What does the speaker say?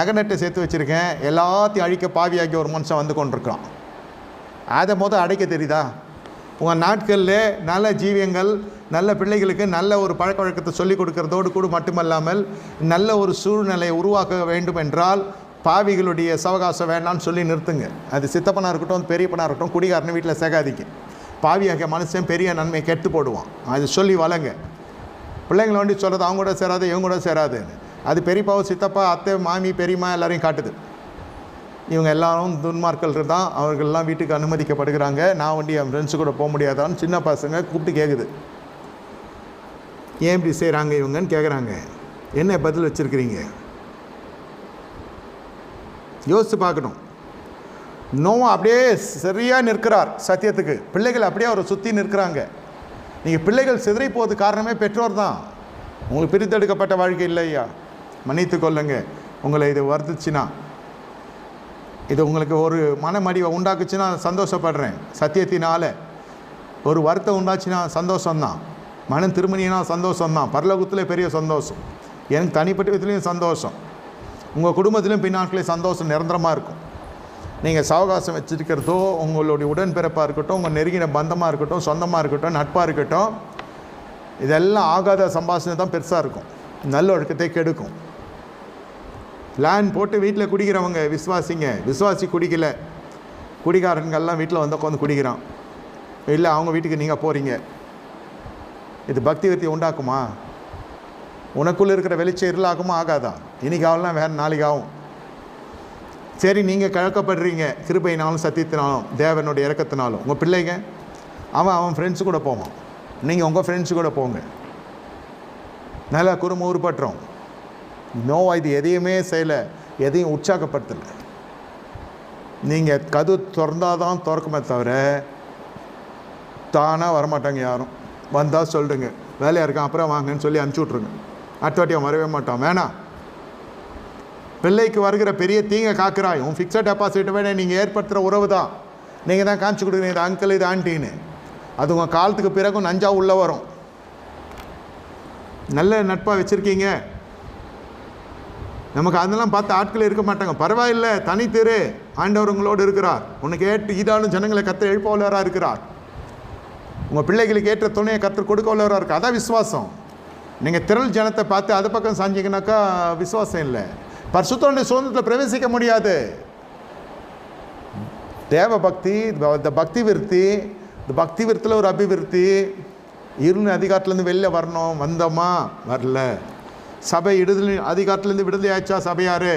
நகநட்டை சேர்த்து வச்சுருக்கேன். எல்லாத்தையும் அழிக்க பாவியாகி ஒரு மனுஷன் வந்து கொண்டிருக்கான் அதை மொதல் அடைக்க தெரியுதா? உங்கள் நாட்களில் நல்ல ஜீவியங்கள் நல்ல பிள்ளைகளுக்கு நல்ல ஒரு பழக்க வழக்கத்தை சொல்லிக் கொடுக்கறதோடு கூட மட்டுமல்லாமல் நல்ல ஒரு சூழ்நிலையை உருவாக்க வேண்டும் என்றால் பாவிகளுடைய சவகாசம் வேண்டாம்னு சொல்லி நிறுத்துங்க. அது சித்தப்பனாக இருக்கட்டும் பெரியப்பனாக இருக்கட்டும் குடிகாரன் வீட்டில் சேகாதிக்கு. பாவியாகிய மனுஷன் பெரிய நன்மை கெட்டு போடுவான். அது சொல்லி வளங்க. பிள்ளைங்களை வண்டி சொல்கிறது அவங்க கூட சேராது இவங்க கூட சேராதுன்னு. அது பெரியப்பாவும் சித்தப்பா அத்தை மாமி பெரியம்மா எல்லாரையும் காட்டுது. இவங்க எல்லாரும் துன்மார்கள் தான். அவர்கள்லாம் வீட்டுக்கு அனுமதிக்கப்படுகிறாங்க. நான் வண்டி என் ஃப்ரெண்ட்ஸு கூட போக முடியாதான்னு சின்ன பசங்க கூப்பிட்டு கேட்குது ஏன் இப்படி செய்கிறாங்க இவங்கன்னு கேட்குறாங்க என்ன பதில் வச்சுருக்கிறீங்க? யோசித்து பார்க்கணும். நோவா அப்படியே சரியாக நிற்கிறார் சத்தியத்துக்கு. பிள்ளைகள் அப்படியே அவரை சுற்றி நிற்கிறாங்க. நீங்கள் பிள்ளைகள் சிதறி போவது காரணமே பெற்றோர் தான். உங்களுக்கு பிரித்தெடுக்கப்பட்ட வாழ்க்கை இல்லையா? மன்னித்து கொள்ளுங்க. உங்களை இது வருத்துச்சுன்னா இது உங்களுக்கு ஒரு மனமடிவை உண்டாக்குச்சுன்னா சந்தோஷப்படுறேன். சத்தியத்தினால ஒரு வருத்தம் உண்டாச்சுன்னா சந்தோஷம்தான். மனம் திருமணினா சந்தோஷம்தான். பரலோகத்தில் பெரிய சந்தோஷம். எனக்கு தனிப்பட்ட விதத்துலேயும் சந்தோஷம். உங்கள் குடும்பத்திலையும் பின்னாட்களே சந்தோஷம் நிரந்தரமாக இருக்கும். நீங்கள் சாவகாசம் வச்சுருக்கிறதோ உங்களுடைய உடன்பிறப்பாக இருக்கட்டும் உங்கள் நெருங்கின பந்தமாக இருக்கட்டும் சொந்தமாக இருக்கட்டும் நட்பாக இருக்கட்டும் இதெல்லாம் ஆகாத சம்பாஷணை தான் பெருசாக இருக்கும். நல்ல ஒழுக்கத்தை கெடுக்கும். லேண்ட் போட்டு வீட்டில் குடிக்கிறவங்க விஸ்வாசிங்க விஸ்வாசி குடிக்கல. குடிகாரன்கள்லாம் வீட்டில் வந்து உட்காந்து குடிக்கிறான். இல்லை அவங்க வீட்டுக்கு நீங்கள் போகிறீங்க இது பக்தி விருத்தி உண்டாக்குமா? உனக்குள்ளே இருக்கிற வெளிச்சம் இருளாகுமா ஆகாதா? இன்னைக்கு ஆகலாம் வேறு நாளைக்கு ஆகும் சரி நீங்கள் கழக்கப்படுறீங்க கிருபையினாலும் சத்தியத்தினாலும் தேவனுடைய இறக்கத்தினாலும் உங்கள் பிள்ளைங்க அவன் அவன் ஃப்ரெண்ட்ஸு கூட போவான். நீங்கள் உங்கள் ஃப்ரெண்ட்ஸு கூட போங்க. நல்லா குறும்பு உருப்பட்டுறோம் நோவா இது எதையுமே செய்யலை எதையும் உற்சாகப்படுத்தலை. நீங்கள் கது திறந்தாதான் திறக்குமே தவிர தானாக வரமாட்டாங்க யாரும். வந்தால் சொல்லுங்க. வேலையாக இருக்கான் அப்புறம் வாங்கன்னு சொல்லி அனுப்பிச்சி விட்ருங்க அடுத்த வாட்டி அவன் வரவே மாட்டான். வேணாம் பிள்ளைக்கு வருகிற பெரிய தீங்கை காக்கிறாய். உன் ஃபிக்ஸட் டெபாசிட் வேணே நீங்கள் ஏற்படுத்துகிற உறவு தான். நீங்கள் தான் காமிச்சு கொடுக்குறீங்க இது அங்கிள் இது ஆண்டின்னு அது உங்கள் காலத்துக்கு பிறகும் நஞ்சா உள்ளே வரும். நல்ல நட்பாக வச்சுருக்கீங்க. நமக்கு அதெல்லாம் பார்த்து ஆட்கள் இருக்க மாட்டாங்க. பரவாயில்ல தனித்திரு ஆண்டவர் உங்களோடு இருக்கிறார். உனக்கு கேட்டு ஈடாலும் ஜனங்களை கத்த எழுப்ப உள்ளவராக இருக்கிறார். உங்கள் பிள்ளைகளுக்கு ஏற்ற துணையை கற்று கொடுக்க உள்ளவராக இருக்கு அதான் விசுவாசம். நீங்கள் திரள் ஜனத்தை பார்த்து அது பக்கம் சாஞ்சிங்கனாக்கா விசுவாசம் இல்லை. பரிசுத்தோடைய சுதந்திரத்தில் பிரவேசிக்க முடியாது. தேவ பக்தி இந்த பக்தி விருத்தி இந்த பக்தி விருத்தில் ஒரு அபிவிருத்தி. இருள் அதிகாரத்துலேருந்து வெளில வரணும். வந்தோமா? வரல. சபை விடுதலை அதிகாரத்திலேருந்து விடுதலை ஆச்சா சபையாரு?